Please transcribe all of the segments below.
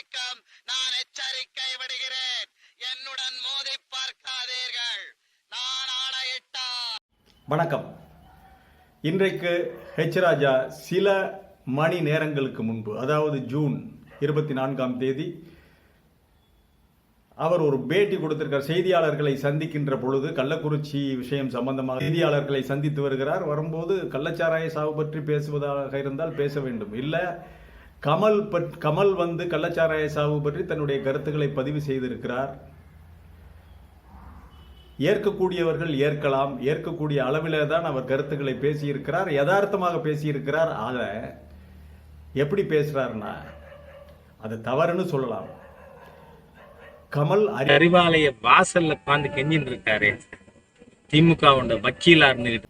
வரைக்கும் நான் எச்சரிக்கை விடுகிறேன். என்னுடன் மோதி பார்க்காதீர்கள். நான் ஆணையிட்டார் வணக்கம். இன்றைக்கு ஹெச் ராஜா சில மணி நேரங்களுக்கு முன்பு அதாவது ஜூன் இருபத்தி நான்காம் தேதி அவர் ஒரு பேட்டி கொடுத்திருக்கார் செய்தியாளர்களை சந்திக்கின்ற பொழுது கள்ளக்குறிச்சி விஷயம் சம்பந்தமாக செய்தியாளர்களை சந்தித்து வருகிறார். வரும்போது கள்ளச்சாராய சாவு பற்றி பேசுவதாக இருந்தால் பேச வேண்டும். இல்லை கமல் பற்- கமல் வந்து கள்ளச்சாராய சாவு பற்றி தன்னுடைய கருத்துக்களை பதிவு செய்திருக்கிறார். ஏற்கக்கூடியவர்கள் ஏற்கலாம் ஏற்கக்கூடிய அளவிலே தான் அவர் கருத்துக்களை பேசியிருக்கிறார் யதார்த்தமாக பேசியிருக்கிறார். அதை எப்படி பேசுறாருன்னா அது தவறுன்னு சொல்லலாம். கமல் அறி அறிவாலய வாசல்ல உட்காந்து கெஞ்சின்னு இருக்காரு திமுகவோட வக்கீலா இருந்துகிட்டு.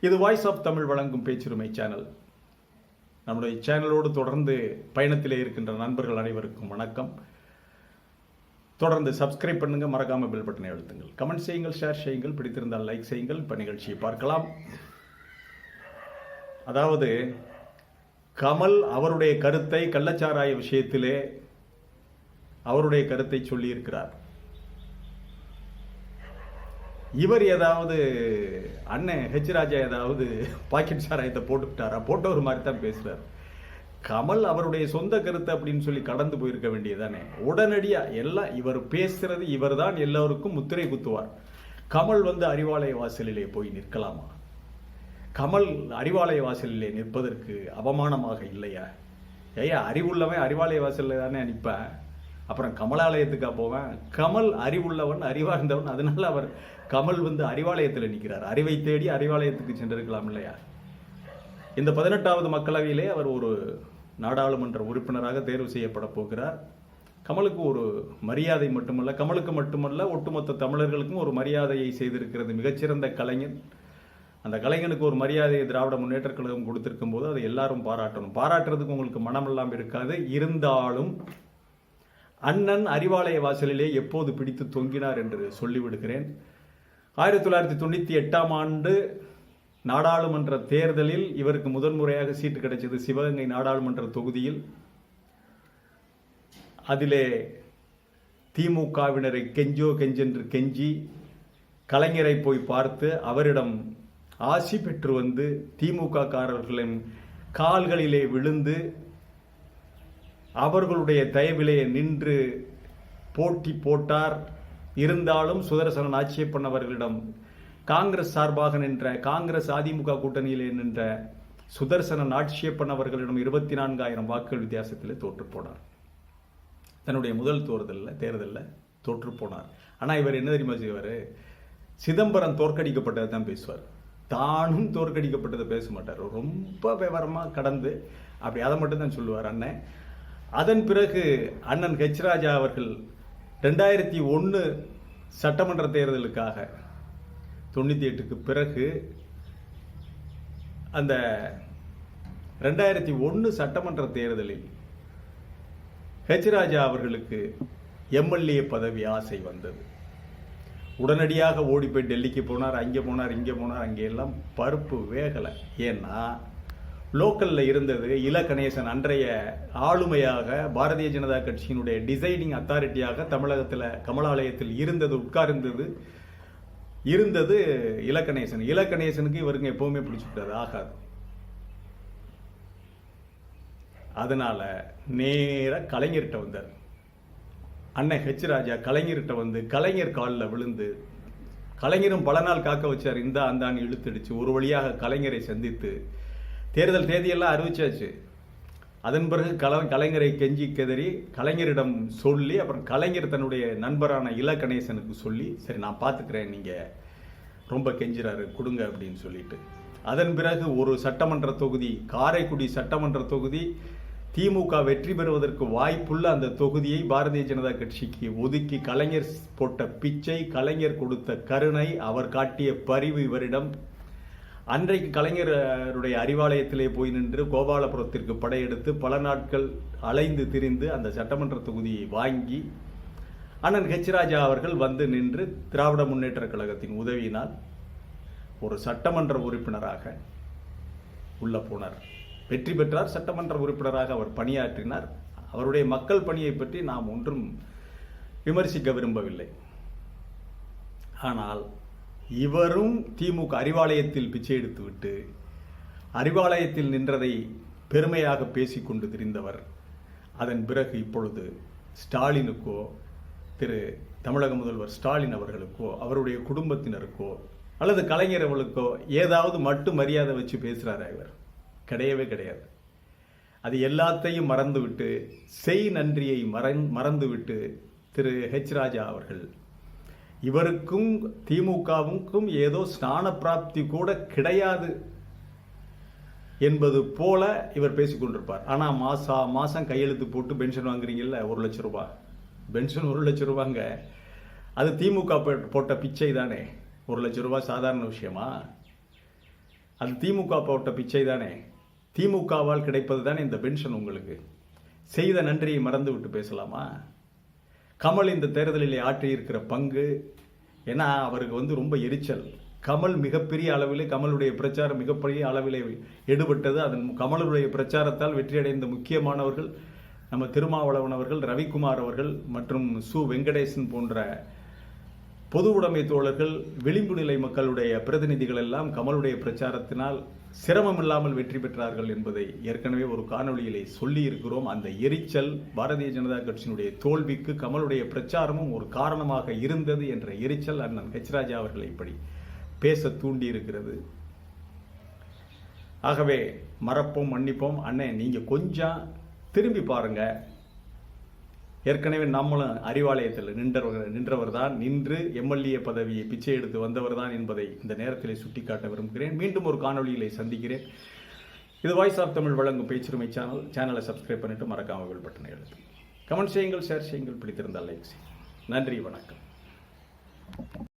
இது வாய்ஸ் ஆஃப் தமிழ் வழங்கும் பேச்சுரிமை சேனல் நம்முடைய சேனலோடு தொடர்ந்து பயணத்திலே இருக்கின்ற நண்பர்கள் அனைவருக்கும் வணக்கம். தொடர்ந்து சப்ஸ்கிரைப் பண்ணுங்க மறக்காமல் பெல் பட்டனை அழுத்துங்கள். கமெண்ட் செய்யுங்கள் ஷேர் செய்யுங்கள் பிடித்திருந்தால் லைக் செய்யுங்கள் இப்போ நிகழ்ச்சியை பார்க்கலாம். அதாவது கமல் அவருடைய கருத்தை கள்ளச்சாராய விஷயத்திலே அவருடைய கருத்தை சொல்லியிருக்கிறார். இவர் ஏதாவது அண்ணன் ஹெச் ராஜா ஏதாவது பாக்கெட் சாராயத்தை போட்டுக்கிட்டாரா போட்டவர் மாதிரி தான் பேசுகிறார் கமல் அவருடைய சொந்த கருத்து அப்படின்னு சொல்லி கடந்து போயிருக்க வேண்டியதானே உடனடியாக எல்லாம் இவர் பேசுறது இவர்தான் எல்லோருக்கும் முத்திரை குத்துவார். கமல் வந்து அறிவாலய வாசலிலே போய் நிற்கலாமா? கமல் அறிவாலய வாசலிலே நிற்பதற்கு அவமானமாக இல்லையா? ஐயா அறிவுள்ளவன் அறிவாலய வாசலில் தானே நிற்பேன் அப்புறம் கமலாலயத்துக்காக போவேன்? கமல் அறிவுள்ளவன் அறிவார்ந்தவன் அதனால அவர் கமல் வந்து அறிவாலயத்தில் நிற்கிறார் அறிவை தேடி அறிவாலயத்துக்கு சென்றிருக்கலாம் இல்லையா? இந்த பதினெட்டாவது மக்களவையிலே அவர் ஒரு நாடாளுமன்ற உறுப்பினராக தேர்வு செய்யப்பட போகிறார். கமலுக்கு ஒரு மரியாதை மட்டுமல்ல கமலுக்கு மட்டுமல்ல ஒட்டுமொத்த தமிழர்களுக்கும் ஒரு மரியாதையை செய்திருக்கிறது மிகச்சிறந்த கலைஞன். அந்த கலைஞனுக்கு ஒரு மரியாதையை திராவிட முன்னேற்ற கழகம் கொடுத்திருக்கும் போது அதை எல்லாரும் பாராட்டணும். பாராட்டுறதுக்கு உங்களுக்கு மனமெல்லாம் இருக்காது. இருந்தாலும் அண்ணன் அறிவாலய வாசலிலே எப்போது பிடித்து தொங்கினார் என்று சொல்லிவிடுகிறேன். ஆயிரத்தி தொள்ளாயிரத்தி தொண்ணூற்றி எட்டாம் ஆண்டு நாடாளுமன்ற தேர்தலில் இவருக்கு முதன்முறையாக சீட்டு கிடைச்சது சிவகங்கை நாடாளுமன்ற தொகுதியில். அதிலே திமுகவினரை கெஞ்சோ கெஞ்சென்று கெஞ்சி கலைஞரை போய் பார்த்து அவரிடம் ஆசி பெற்று வந்து திமுக காரர்களின் கால்களிலே விழுந்து அவர்களுடைய தயவிலே நின்று போட்டி போட்டார். இருந்தாலும் சுதர்சனன் நாச்சியப்பன் காங்கிரஸ் சார்பாக நின்ற காங்கிரஸ் அதிமுக கூட்டணியிலே நின்ற சுதர்சனன் நாட்சியப்பன் அவர்களிடம் இருபத்தி நான்காயிரம் வாக்குகள் வித்தியாசத்தில் தோற்று போனார். தன்னுடைய முதல் தேர்தலில் தேர்தலில் தோற்று போனார். ஆனால் இவர் என்ன தெரியுமா செய்வார்? சிதம்பரம் தோற்கடிக்கப்பட்டதை தான் பேசுவார். தானும் தோற்கடிக்கப்பட்டதை பேச மாட்டார். ரொம்ப விவரமாக கடந்து அப்படி அதை மட்டும் தான் சொல்லுவார் அண்ணன். அதன் பிறகு அண்ணன் ஹெச்ராஜா அவர்கள் ரெண்டாயிரத்தி ஒன்று சட்டமன்ற தேர்தலுக்காக தொண்ணூற்றி எட்டுக்கு பிறகு அந்த ரெண்டாயிரத்தி ஒன்று சட்டமன்ற தேர்தலில் ஹெச் ராஜா அவர்களுக்கு எம்எல்ஏ பதவி ஆசை வந்தது. உடனடியாக ஓடி போய் டெல்லிக்கு போனார் அங்கே போனார் இங்கே போனார் அங்கே எல்லாம் பருப்பு வேகலை. ஏன்னா லோக்கல்ல இருந்தது. இல கணேசன் அன்றைய ஆளுமையாக பாரதிய ஜனதா கட்சியினுடைய டிசைடிங் அத்தாரிட்டியாக தமிழகத்தில் கமலாலயத்தில் இருந்தது உட்கார்ந்தது இருந்தது இலக்கணேசன் இலக்கணேசனுக்கு இவருங்க எப்பவுமே பிடிச்சிக்கிட்டது ஆகாது. அதனால நேரா கலைஞர்கிட்ட வந்தார். அண்ணன் ஹெச் ராஜா கலைஞர்கிட்ட வந்து கலைஞர் காலில் விழுந்து கலைஞரும் பல நாள் காக்க வச்சார் இந்த அந்தான்னு இழுத்தடிச்சு ஒரு வழியாக கலைஞரை சந்தித்து தேர்தல் தேதியெல்லாம் அறிவிச்சாச்சு. அதன் பிறகு கல கலைஞரை கெஞ்சி கெதறி கலைஞரிடம் சொல்லி அப்புறம் கலைஞர் தன்னுடைய நண்பரான இல கணேசனுக்கு சொல்லி சரி நான் பார்த்துக்கிறேன் நீங்கள் ரொம்ப கெஞ்சுறாரு கொடுங்க அப்படின்னு சொல்லிட்டு. அதன் பிறகு ஒரு சட்டமன்ற தொகுதி காரைக்குடி சட்டமன்ற தொகுதி திமுக வெற்றி பெறுவதற்கு வாய்ப்புள்ள அந்த தொகுதியை பாரதிய ஜனதா கட்சிக்கு ஒதுக்கி கலைஞர் போட்ட பிச்சை கலைஞர் கொடுத்த கருணை அவர் காட்டிய பரிவு இவரிடம் அன்றைக்கு கலைஞருடைய அறிவாலயத்திலே போய் நின்று கோபாலபுரத்திற்கு படையெடுத்து பல நாட்கள் அலைந்து திரிந்து அந்த சட்டமன்ற தொகுதியை வாங்கி அண்ணன் ஹெச் ராஜா அவர்கள் வந்து நின்று திராவிட முன்னேற்ற கழகத்தின் உதவியினால் ஒரு சட்டமன்ற உறுப்பினராக உள்ள போனார். வெற்றி பெற்றார். சட்டமன்ற உறுப்பினராக அவர் பணியாற்றினார். அவருடைய மக்கள் பணியை பற்றி நாம் ஒன்றும் விமர்சிக்க விரும்பவில்லை. ஆனால் இவரும் திமுக அறிவாலயத்தில் பிச்சை எடுத்துவிட்டு அறிவாலயத்தில் நின்றதை பெருமையாக பேசிக்கொண்டு திரிந்தவர். அதன் பிறகு இப்பொழுது ஸ்டாலினுக்கோ திரு தமிழக முதல்வர் ஸ்டாலின் அவர்களுக்கோ அவருடைய குடும்பத்தினருக்கோ அல்லது கலைஞர் அவர்களுக்கோ ஏதாவது மட்டு மரியாதை வச்சு பேசுகிறாரா இவர்? கிடையவே கிடையாது. அது எல்லாத்தையும் மறந்துவிட்டு செய் நன்றியை மறந் மறந்துவிட்டு திரு ஹெச் ராஜா அவர்கள் இவருக்கும் திமுகவுக்கும் ஏதோ ஸ்நான பிராப்தி கூட கிடையாது என்பது போல இவர் பேசிக்கொண்டிருப்பார் ஆனால் மாசா மாதம் கையெழுத்து போட்டு பென்ஷன் வாங்குறீங்கல்ல ஒரு லட்சம் ரூபா. பென்ஷன் ஒரு லட்சம் ரூபாங்க. அது திமுக போட்ட பிச்சை தானே. ஒரு லட்சம் ரூபா சாதாரண விஷயமா? அது திமுக போட்ட பிச்சை தானே. திமுகவால் கிடைப்பது தானே இந்த பென்ஷன் உங்களுக்கு. செய்த நன்றியை மறந்து விட்டு பேசலாமா? கமல் இந்த தேர்தலில் ஆற்றியிருக்கிற பங்கு ஏன்னா அவருக்கு வந்து ரொம்ப எரிச்சல். கமல் மிகப்பெரிய அளவிலே கமலுடைய பிரச்சாரம் மிகப்பெரிய அளவிலே எடுபட்டது. அதன் கமலுடைய பிரச்சாரத்தால் வெற்றியடைந்த முக்கியமானவர்கள் நம்ம திருமாவளவன் அவர்கள் ரவிக்குமார் அவர்கள் மற்றும் சு. வெங்கடேசன் போன்ற பொது உடைமை தோழர்கள் விளிம்பு நிலை மக்களுடைய பிரதிநிதிகள் எல்லாம் கமலுடைய பிரச்சாரத்தினால் சிரமம் இல்லாமல் வெற்றி பெற்றார்கள் என்பதை ஏற்கனவே ஒரு காணொளியிலே சொல்லி இருக்கிறோம் அந்த எரிச்சல் பாரதிய ஜனதா கட்சியினுடைய தோல்விக்கு கமலுடைய பிரச்சாரமும் ஒரு காரணமாக இருந்தது என்ற எரிச்சல் அண்ணன் ஹெச் ராஜா அவர்களை இப்படி பேச தூண்டி இருக்கிறது ஆகவே மறப்போம் மன்னிப்போம். அண்ணன் நீங்கள் கொஞ்சம் திரும்பி பாருங்க. ஏற்கனவே நம்மளும் அறிவாலயத்தில் நின்றவர் நின்றவர் தான் நின்று எம்எல்ஏ பதவியை பிச்சை எடுத்து வந்தவர் தான் என்பதை இந்த நேரத்திலே சுட்டிக்காட்ட விரும்புகிறேன். மீண்டும் ஒரு காணொலிகளை சந்திக்கிறேன். இது வாய்ஸ் ஆஃப் தமிழ் வழங்கும் பேச்சுரிமை சேனல் சேனலை சப்ஸ்கிரைப் பண்ணிட்டு மறக்காமல் பெல் பட்டனை எழுத்து கமெண்ட் செய்யுங்கள் ஷேர் செய்யுங்கள் பிடித்திருந்தால் லைக் செய்யுங்கள். நன்றி வணக்கம்.